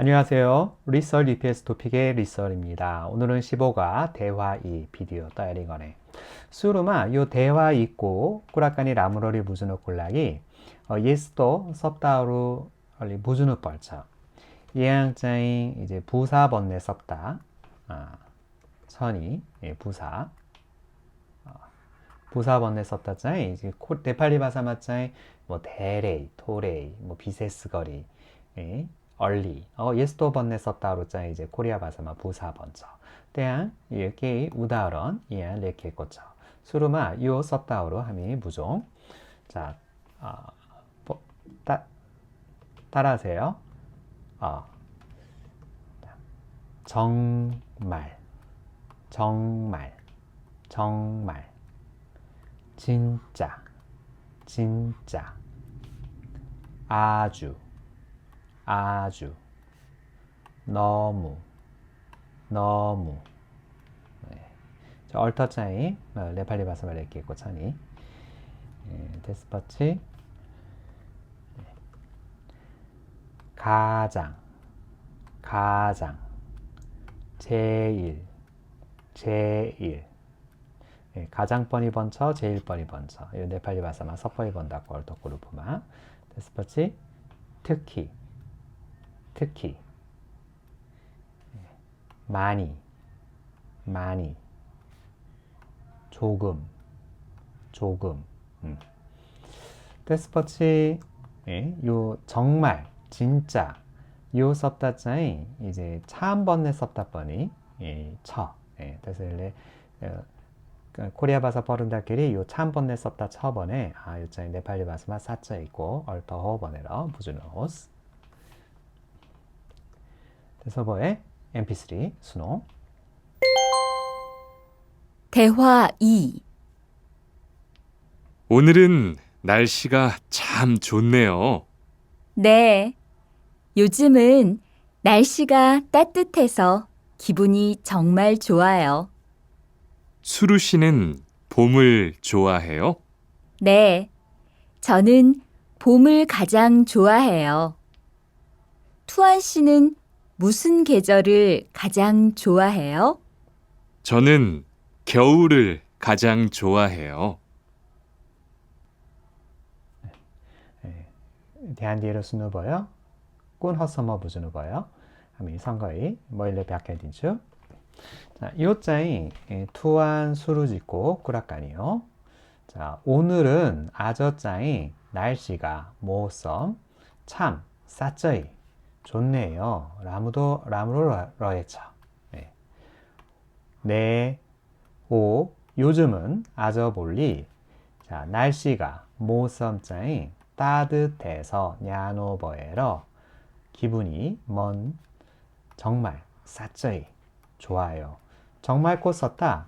안녕하세요. 리썰 UPS 토픽의 리썰입니다. 오늘은 15가 대화 2 비디오 떠야리거네. 수루마 요 대화 있고 꾸라까니 라무러리 무즈노 어, 예스도 섭다우루 얼리 무즈노 뻘쳐. 예양자인 이제 부사 번내 섭다. 아, 천이 예, 부사. 어, 부사 번내 섭다 짜이 이제 코, 네팔리 바사 맞자이 뭐 대레이, 토레이, 뭐 비세스거리. 예. 얼리, 어, 예스도 번내 썼다로 짜 이제 코리아 바사마 부사 번져. 때양 이렇게 우다런 이야 이렇게 꽂죠. 수루마 요 썼다로 함이 무종. 자, 어, 뭐, 따, 따라하세요. 어, 정말, 정말, 정말, 진짜, 진짜, 아주. 아주. 너무 너무. 어, 네팔리 바사말 이렇게 있고 차니 예, 데스파치. 네. 가장 가장. 제일 제일. 예, 가장 뻔히 번쳐 제일 뻔히 번쳐. 이 네팔리 바사마 섭뻔히 번다고 얼터 그룹마 데스파치 특히 특히 많이 많이 조금 조금 음. 데스퍼치 예, 요 정말 진짜 요 섭다자이 이제 차한 번에 섭다번이 예, 쳐 예, 그래서 어, 그 코리아 바사 버른다끼리 요 차 한 번에 섭다 처번에 아 요자이 네팔리 바사마 사자 있고 얼터호 번에러 부주노스 서버의 mp3 수노 대화 2 오늘은 날씨가 참 좋네요. 네. 요즘은 날씨가 따뜻해서 기분이 정말 좋아요. 수루 씨는 봄을 좋아해요? 네. 저는 봄을 가장 좋아해요. 투안 씨는 무슨 계절을 가장 좋아해요? 저는 겨울을 가장 좋아해요. 대한디에로 수누버요? 꾼 허서머 부주누버요? 하면 선거이? 뭐일레 백해딘주 자, 요자이 투안 수루지고 꾸락가니요. 자, 오늘은 아저자이 날씨가 모썸 참 싸쩌이 좋네요. 라무도 라무로 러예쳐. 네. 네. 오 요즘은 아저 볼리 자 날씨가 모썸짜인 따뜻해서 냐노버에러 기분이 먼 정말 싸쩌이 좋아요. 정말 꽃 썼다.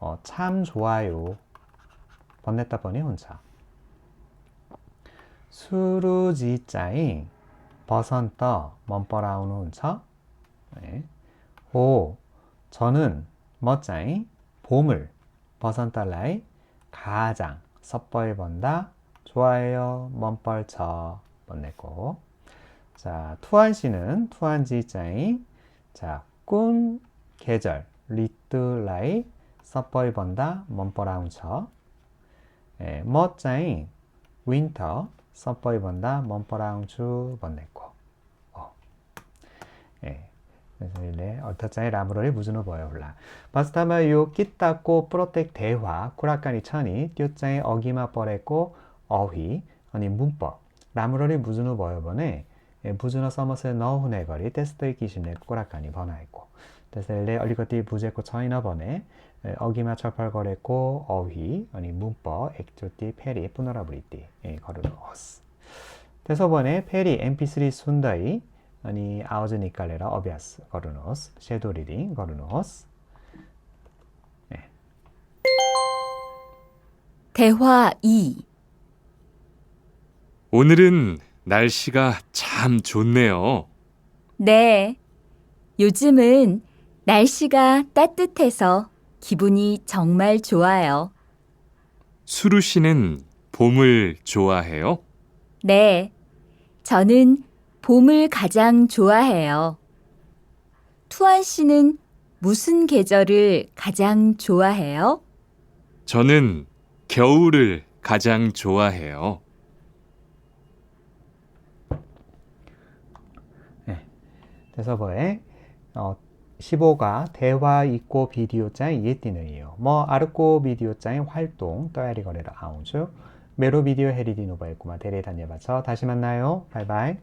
어, 참 좋아요. 번냈다 번이 혼자. 수루지짜인 먼버라우는 운처 네. 오 저는 멋자이 봄을 버선달라이 가장 섭벌 번다 좋아해요 먼벌쳐 번냈고. 자 투안 씨는 투안지자이 자꾼 계절 리뚜라이 섭벌 번다 먼버라운처 예, 멋자이 윈터 섭벌 번다 먼버랑주 번냈고. 어. 예. 그래서 일레 얼터짜이 라브로리 무즈노 보여 올라. 바스타마 요 끼따고 프로텍 대화 쿠라카니 천이 띠오짜이 어기마 뻘했고 어휘 아니 문법. 라브로리 무즈노 보여 보네. 부즈노 서머스 너훈의 거리 테스트의 기신의 꾸라카니 번화했고 그래서 일레 얼리거티 부제코 처이너 번에 어기마 철펄거랬고 어휘 아니 문법 액조티 페리 뿌너라브리티 거르노스 대서번에 페리 mp3 순다이 아니 아우즈 니칼레라 어비아스 거르노스 섀도 리딩 거르노스 네. 대화 2 오늘은 날씨가 참 좋네요. 네. 요즘은 날씨가 따뜻해서 기분이 정말 좋아요. 수루 씨는 봄을 좋아해요? 네. 저는 봄을 가장 좋아해요. 투안 씨는 무슨 계절을 가장 좋아해요? 저는 겨울을 가장 좋아해요. 그래서 뭐에 어, 15가 대화 있고 비디오 짱 이에띠는이요. 뭐 아르코 비디오 짱의 활동 떠야리 거래를 아우주 메로 비디오 헤리디 노바였구만 대리 다녀봐서 다시 만나요. 바이바이.